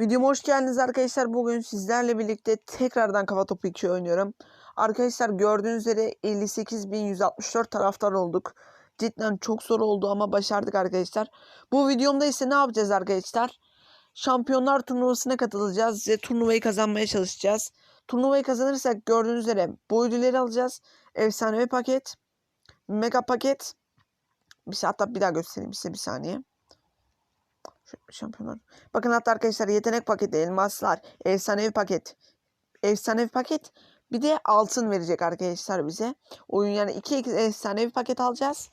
Videoma hoş geldiniz arkadaşlar. Bugün sizlerle birlikte tekrardan Kafa Topu 2 oynuyorum. Arkadaşlar gördüğünüz üzere 58.164 taraftar olduk. Cidden çok zor oldu ama başardık arkadaşlar. Bu videomda ise ne yapacağız arkadaşlar? Şampiyonlar turnuvasına katılacağız ve turnuvayı kazanmaya çalışacağız. Turnuvayı kazanırsak gördüğünüz üzere bu ödülleri alacağız. Efsanevi paket, mega paket. Bir hatta bir daha göstereyim size bir saniye. Şampiyonlar. Bakın hatta arkadaşlar yetenek paketi, elmaslar, efsanevi paket. Efsanevi paket. Bir de altın verecek arkadaşlar bize. Oyun yani 2x efsanevi paket alacağız.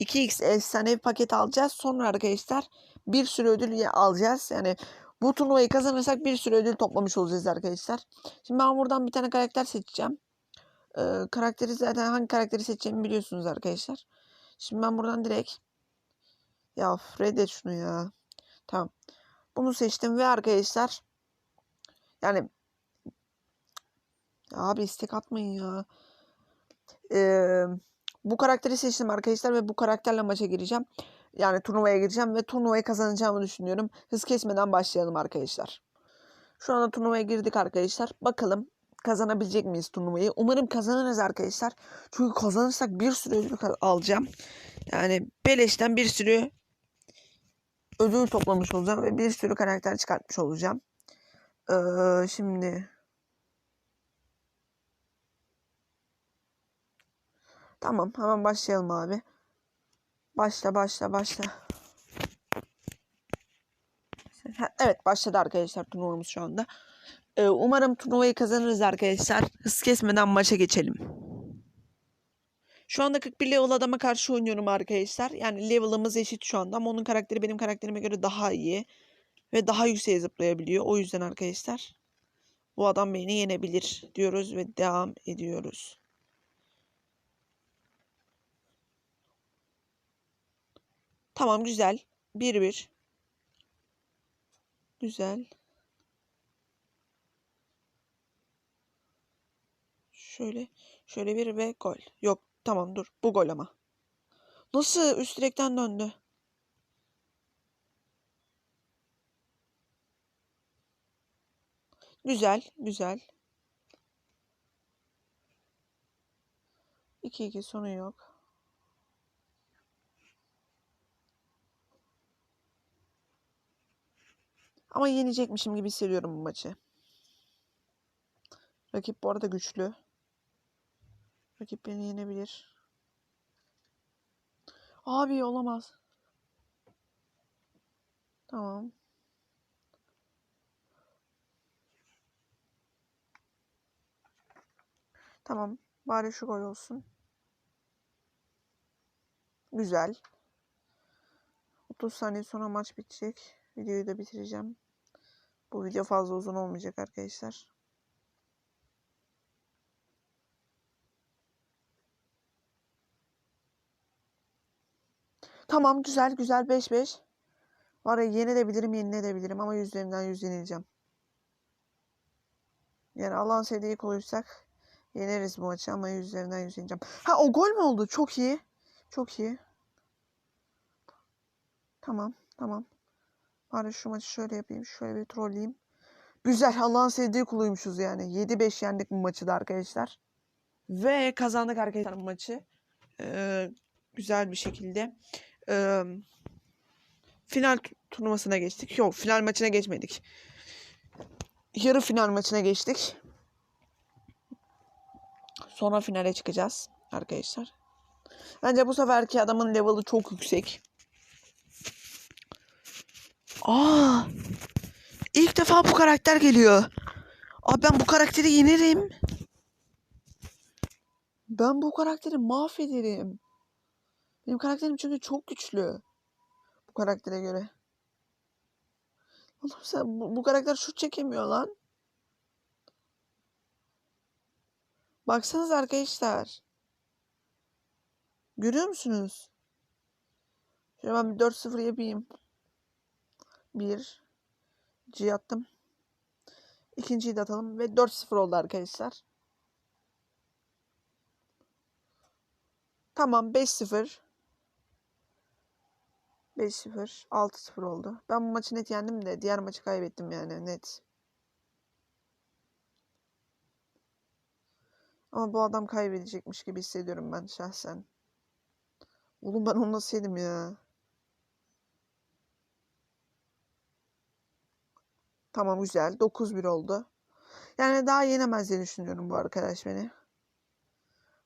2x efsanevi paket alacağız. Sonra arkadaşlar bir sürü ödül alacağız. Yani bu turnuvayı kazanırsak bir sürü ödül toplamış olacağız arkadaşlar. Şimdi ben buradan bir tane karakter seçeceğim. Ee, karakteri zaten hangi karakteri seçeceğimi biliyorsunuz arkadaşlar. Şimdi ben buradan direkt ya reddet şunu ya. Tamam. Bunu seçtim ve arkadaşlar yani ya abi istek atmayın ya. Ee, bu karakteri seçtim arkadaşlar ve bu karakterle maça gireceğim. Yani turnuvaya gireceğim ve turnuvayı kazanacağımı düşünüyorum. Hız kesmeden başlayalım arkadaşlar. Şu anda turnuvaya girdik arkadaşlar. Bakalım kazanabilecek miyiz turnuvayı? Umarım kazanırız arkadaşlar. Çünkü kazanırsak bir sürü ödül alacağım. Yani beleşten bir sürü ödül toplamış olacağım ve bir sürü karakter çıkartmış olacağım. Ee, şimdi tamam hemen başlayalım abi. Başla başla başla. Evet başladı arkadaşlar turnuvamız şu anda. Ee, umarım turnuvayı kazanırız arkadaşlar. Hız kesmeden maça geçelim. Şu anda 41 level adama karşı oynuyorum arkadaşlar. Yani level'ımız eşit şu anda ama onun karakteri benim karakterime göre daha iyi. Ve daha yükseğe zıplayabiliyor. O yüzden arkadaşlar bu adam beni yenebilir diyoruz ve devam ediyoruz. Tamam güzel. 1-1. Güzel. Şöyle şöyle bir ve gol. Yok tamam dur. Bu gol ama. Nasıl üst direkten döndü? Güzel, güzel. 2-2 sonu yok. Ama yenecekmişim gibi hissediyorum bu maçı. Rakip bu arada güçlü. Rakip beni yenebilir. Abi olamaz. Tamam. Tamam. Bari şu gol olsun. Güzel. 30 saniye sonra maç bitecek. Videoyu da bitireceğim. Bu video fazla uzun olmayacak arkadaşlar. Tamam güzel güzel 5-5. Var ya yenebilirim yenilebilirim ama yüzlerinden yüz. Yani Allah'ın sevdiği koyursak yeneriz bu maçı ama yüzlerinden yüz. Ha o gol mü oldu? Çok iyi. Çok iyi. Tamam tamam. Bari şu maçı şöyle yapayım. Şöyle bir trolleyeyim. Güzel. Allah'ın sevdiği kuluymuşuz yani. 7-5 yendik bu maçı da arkadaşlar. Ve kazandık arkadaşlar bu maçı. Ee, güzel bir şekilde. Ee, final tu- turnuvasına geçtik. Yok final maçına geçmedik. Yarı final maçına geçtik. Sonra finale çıkacağız arkadaşlar. Bence bu seferki adamın level'ı çok yüksek. Aa! İlk defa bu karakter geliyor. Abi ben bu karakteri yenerim. Ben bu karakteri mahvederim. Benim karakterim çünkü çok güçlü. Bu karaktere göre. Oğlum sen bu, bu karakter şut çekemiyor lan. Baksanız arkadaşlar. Görüyor musunuz? Şöyle ben bir 4-0 yapayım. 1 C attım. İkinciyi de atalım ve 4-0 oldu arkadaşlar. Tamam 5-0. 5-0. 6-0 oldu. Ben bu maçı net yendim de diğer maçı kaybettim yani net. Ama bu adam kaybedecekmiş gibi hissediyorum ben şahsen. Oğlum ben onu nasıl ya? Tamam güzel. 9-1 oldu. Yani daha yenemez diye düşünüyorum bu arkadaş beni.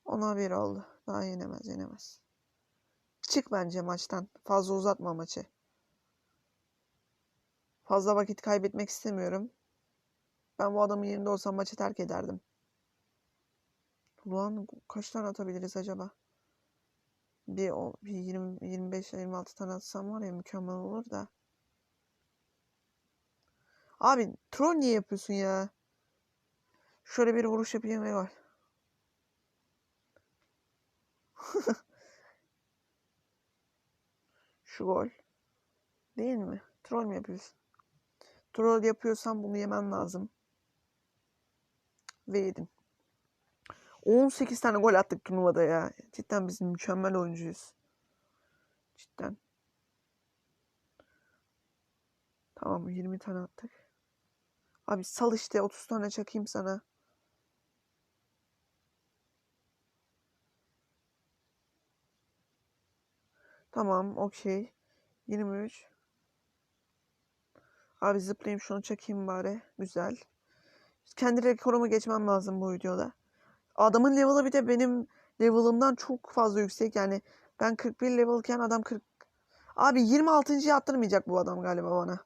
Ona bir oldu. Daha yenemez yenemez. Çık bence maçtan. Fazla uzatma maçı. Fazla vakit kaybetmek istemiyorum. Ben bu adamın yerinde olsam maçı terk ederdim. Ulan kaç tane atabiliriz acaba? Bir, o- bir 20, 25-26 tane atsam var ya mükemmel olur da. Abi troll niye yapıyorsun ya? Şöyle bir vuruş yapayım gol. Şu gol. Değil mi? Troll mü yapıyorsun? Troll yapıyorsan bunu yemen lazım. Ve yedin. 18 tane gol attık turnuvada ya. Cidden biz mükemmel oyuncuyuz. Cidden. Tamam 20 tane attık. Abi sal işte 30 tane çakayım sana. Tamam okey. 23. Abi zıplayayım şunu çekeyim bari. Güzel. Kendi rekorumu geçmem lazım bu videoda. Adamın level'ı bir de benim level'ımdan çok fazla yüksek. Yani ben 41 level'ken adam 40. Abi 26.'yı attırmayacak bu adam galiba bana.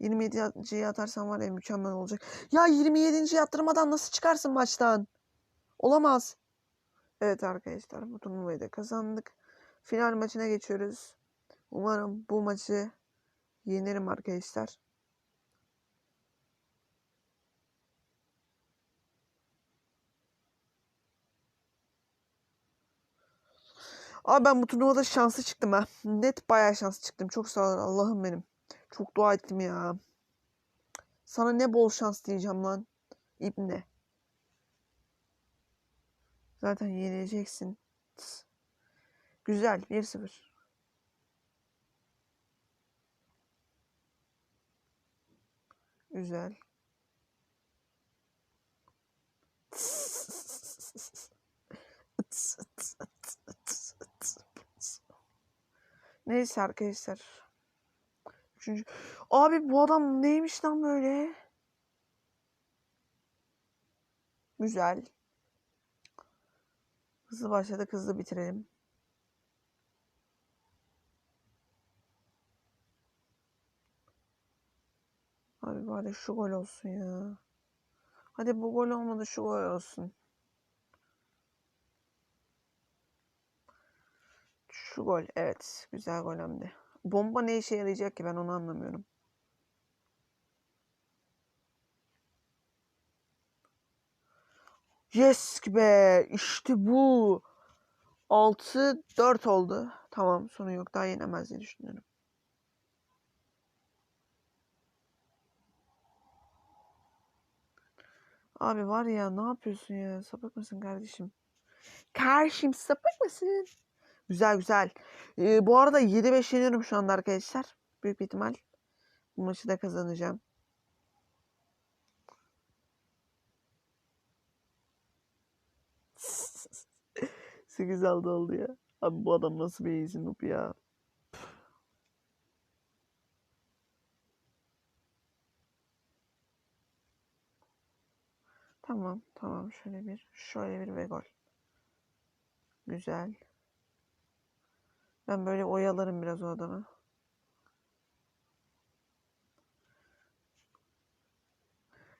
27.yi atarsam var ya mükemmel olacak. Ya 27.yi attırmadan nasıl çıkarsın maçtan? Olamaz. Evet arkadaşlar bu turnuvayı da kazandık. Final maçına geçiyoruz. Umarım bu maçı yenirim arkadaşlar. Abi ben bu turnuvada şanslı çıktım ha. Net bayağı şanslı çıktım. Çok sağ ol Allah'ım benim. Çok dua ettim ya. Sana ne bol şans diyeceğim lan. İbne. Zaten yeneceksin. Tıs. Güzel. 1-0. Güzel. Neyse arkadaşlar. Üçüncü. Abi bu adam neymiş lan böyle? Güzel. Hızlı başladık hızlı bitirelim. Abi bari şu gol olsun ya. Hadi bu gol olmadı şu gol olsun. Şu gol evet güzel gol hem de. Bomba ne işe yarayacak ki ben onu anlamıyorum. Yes be işte bu. 6-4 oldu. Tamam sorun yok daha yenemez diye düşünüyorum. Abi var ya ne yapıyorsun ya? Sapık mısın kardeşim? Kardeşim sapık mısın? Güzel güzel. Ee, bu arada 7-5 yeniyorum şu anda arkadaşlar. Büyük ihtimal. Bu maçı da kazanacağım. Sekiz aldı oldu ya. Abi bu adam nasıl bir noob ya. Tamam tamam şöyle bir şöyle bir ve gol. Güzel. Ben böyle oyalarım biraz o adamı.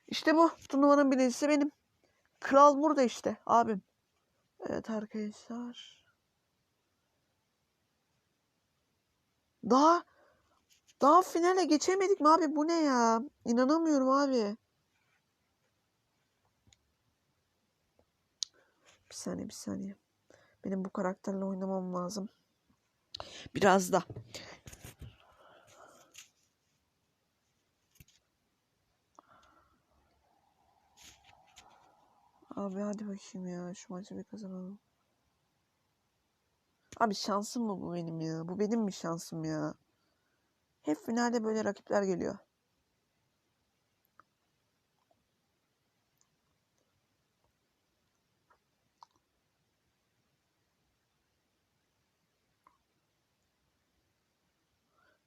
İşte bu. Turnuvanın birincisi benim. Kral burada işte abim. Evet arkadaşlar. Daha daha finale geçemedik mi abi? Bu ne ya? İnanamıyorum abi. Bir saniye bir saniye. Benim bu karakterle oynamam lazım. Biraz da. Abi hadi bakayım ya şu maçı bir kazanalım. Abi şansım mı bu benim ya? Bu benim mi şansım ya? Hep finalde böyle rakipler geliyor.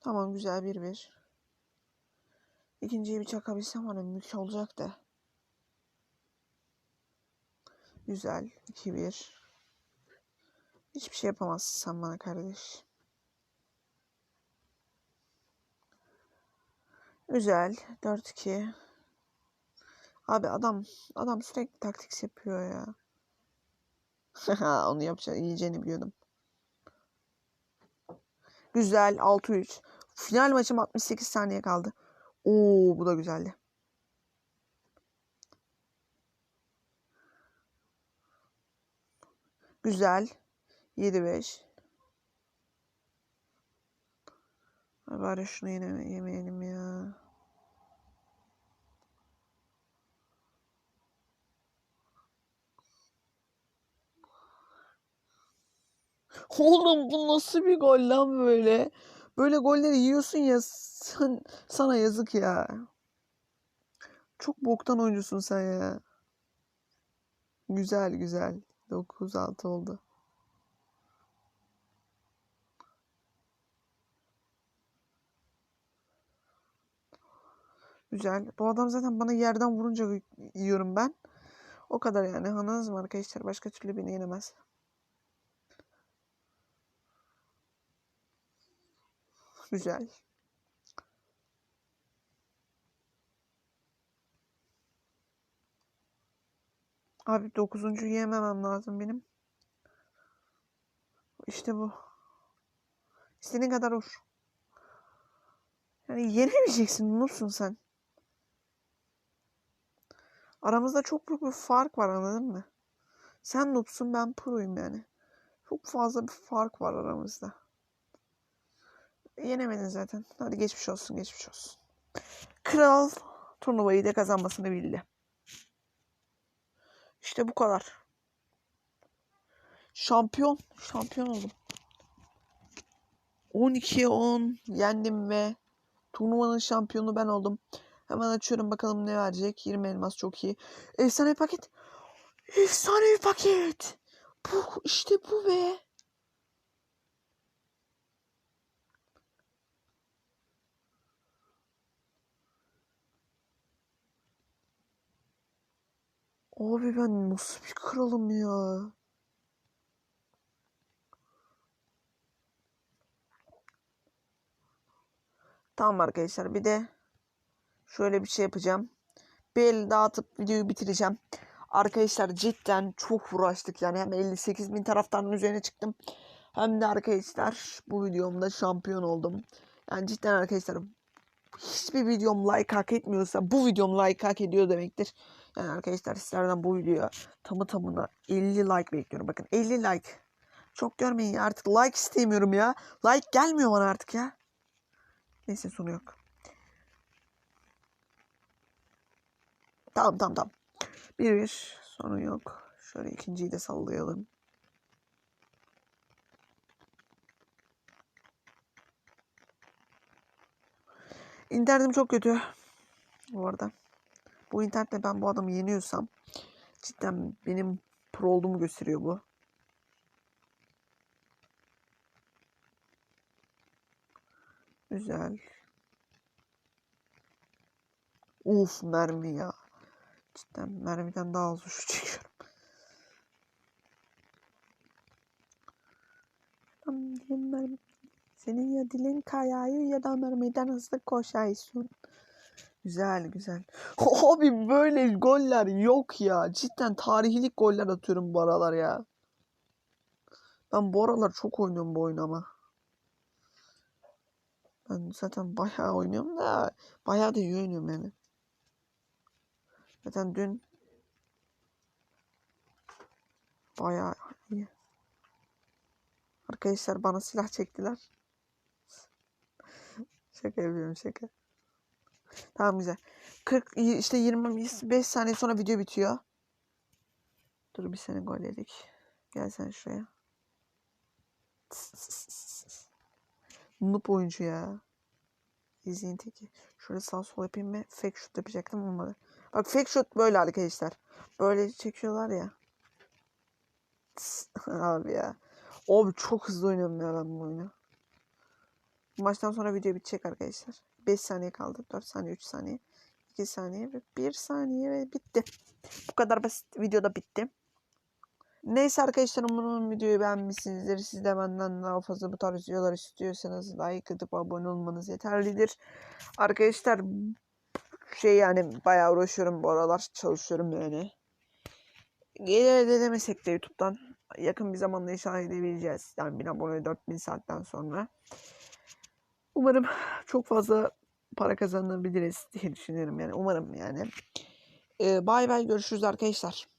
Tamam güzel bir bir. İkinciyi bir çakabilsem ya mükemmel olacak da. Güzel. 2-1. Hiçbir şey yapamazsın sen bana kardeş. Güzel. 4-2. Abi adam adam sürekli taktik yapıyor ya. Onu yapacağını yiyeceğini biliyordum. Güzel 6-3. Final maçım 68 saniye kaldı. Oo bu da güzeldi. Güzel. 7-5. Ay Bari şunu yine yemeyelim ya. Oğlum bu nasıl bir gol lan böyle? Böyle golleri yiyorsun ya sen, sana yazık ya. Çok boktan oyuncusun sen ya. Güzel güzel. 9-6 oldu. Güzel. Bu adam zaten bana yerden vurunca yiyorum ben. O kadar yani. Anladınız mı arkadaşlar? Başka türlü beni yenemez. Güzel. Abi dokuzuncuyu yememem lazım benim. İşte bu. İstediğin kadar vur. Yani yenemeyeceksin. Noobsun sen. Aramızda çok büyük bir fark var anladın mı? Sen noobsun ben proyum yani. Çok fazla bir fark var aramızda. Yenemedin zaten. Hadi geçmiş olsun geçmiş olsun. Kral turnuvayı da kazanmasını bildi. İşte bu kadar. Şampiyon. Şampiyon oldum. 12'ye 10 yendim ve turnuvanın şampiyonu ben oldum. Hemen açıyorum bakalım ne verecek. 20 elmas çok iyi. Efsane paket. Efsane paket. Bu işte bu be. Abi ben nasıl bir kralım ya. Tamam arkadaşlar bir de şöyle bir şey yapacağım. Bir el dağıtıp videoyu bitireceğim. Arkadaşlar cidden çok uğraştık yani hem 58 bin taraftarın üzerine çıktım. Hem de arkadaşlar bu videomda şampiyon oldum. Yani cidden arkadaşlar hiçbir videom like hak etmiyorsa bu videom like hak ediyor demektir. Yani arkadaşlar sizlerden bu videoya tamı tamına 50 like bekliyorum. Bakın 50 like. Çok görmeyin ya artık like istemiyorum ya. Like gelmiyor bana artık ya. Neyse sonu yok. Tamam tamam tamam. Bir bir sonu yok. Şöyle ikinciyi de sallayalım. İnternetim çok kötü. Bu arada. Bu internette ben bu adamı yeniyorsam cidden benim pro olduğumu gösteriyor bu. Güzel. Uf mermi ya. Cidden mermiden daha az uçu çekiyorum. Senin ya dilin kayayı ya da mermiden hızlı koşaysın. Güzel güzel. Abi böyle goller yok ya. Cidden tarihilik goller atıyorum bu aralar ya. Ben bu aralar çok oynuyorum bu oyunu ama. Ben zaten bayağı oynuyorum da bayağı da iyi oynuyorum yani. Zaten dün bayağı iyi. Arkadaşlar bana silah çektiler. şaka yapıyorum şaka. Tamam güzel. 40 işte 25 saniye sonra video bitiyor. Dur bir sene gol yedik. Gel sen şuraya. Noob oyuncu ya. İzleyin teki. Şöyle sağ sol yapayım mı? Fake shot yapacaktım olmadı. Bak fake shot böyle arkadaşlar. Böyle çekiyorlar ya. Abi ya. Abi çok hızlı oynuyorum ya ben bu oyunu. Maçtan sonra video bitecek arkadaşlar. 5 saniye kaldı. 4 saniye, 3 saniye, 2 saniye ve 1 saniye ve bitti. Bu kadar basit. Videoda bitti. Neyse arkadaşlar umarım videoyu beğenmişsinizdir. Siz de benden daha fazla bu tarz videolar istiyorsanız like atıp abone olmanız yeterlidir. Arkadaşlar şey yani bayağı uğraşıyorum bu aralar çalışıyorum yani. Gelir elde edemesek de YouTube'dan yakın bir zamanda inşallah edebileceğiz. Yani 1000 abone 4000 saatten sonra. Umarım çok fazla para kazanabiliriz diye düşünüyorum yani. Umarım yani. Bay bay görüşürüz arkadaşlar.